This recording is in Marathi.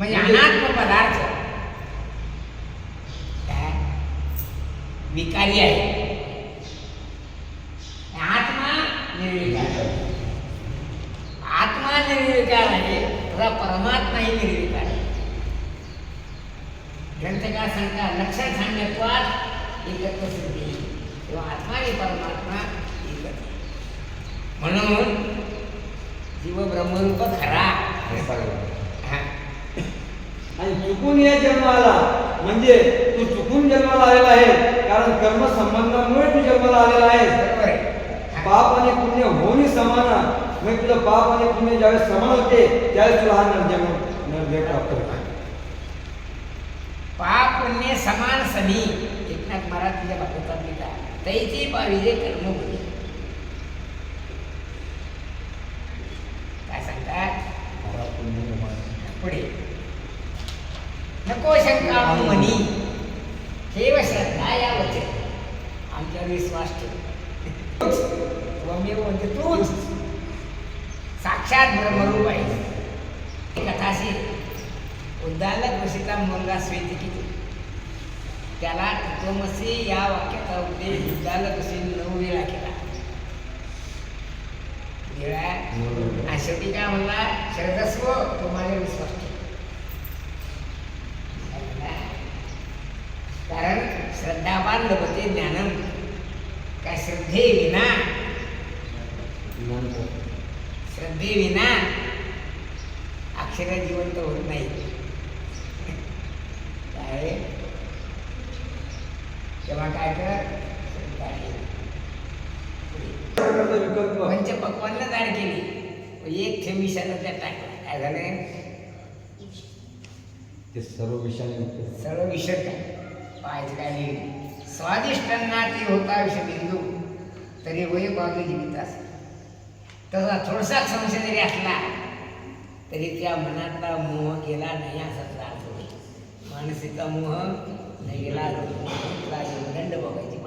म्हणजे अनात्म पदार्थ. विकारी आहे. आत्मा निर्विकार आत्मा निर्विकार आहे. तसा परमात्माही निर्विकार आहे. ग्रंथकार सांगता लक्षात सांगण्यात एकत्र सिद्धी किंवा आत्मा आणि परमात्मा एकत्र म्हणून जीव ब्रह्मरूप खरा. हे हा. आणि चुकून या जन्माला म्हणजे तू चुकून जन्माला आलेला आहे कारण कर्म संबंधामुळे तू जन्माला आलेला आहे. हा. पाप आणि पुण्य होणी समान मग तुझं पाप आणि पुण्य ज्यावेळेस समान होते त्यावेळेस तुला हा नरजन्म नरदेह प्राप्त होतो. पाप पुण्य समान समी. एकनाथ महाराज तुझ्या भागवतात लिहिता तैची पाविजे कर्म होती काय सांगतात? पुढे. नको शंका मनी ठेव श्रद्धा या वचन आमच्यावर विश्वास ठेव तूच त्वमेव म्हणजे तूच। साक्षात ब्रह्मरूप आहे। कथाशी उद्दालक ऋषीचा मुलगा श्वेतकिती त्याला तत्वमसी या वाक्याचा उपदेश उद्दालक ऋषीने नऊ वेळा केला। वेळा आणि शेवटी काय म्हणला? श्रद्धस्व तो माझ्या विश्वास ठेव कारण श्रद्धावान लभते ज्ञानम. काय श्रद्धे विना? श्रद्धे विना अक्षर जिवंत होत नाही. काय? तेव्हा काय कर. विकल्प. पंचपक्वांना दाड केली. एक थेंब विषानं त्यात टाकला काय झालं? ते सर्व विषयाने सर्व विषय काय पाहायचं काय नाही स्वादिष्टांना ती होता विषबिंदू तरी वय बाजू जीवित असेल तसा थोडासा संशय जरी असला तरी त्या मनातला मोह गेला नाही असा अर्थ होईल मोह नाही गेला दंड बघायची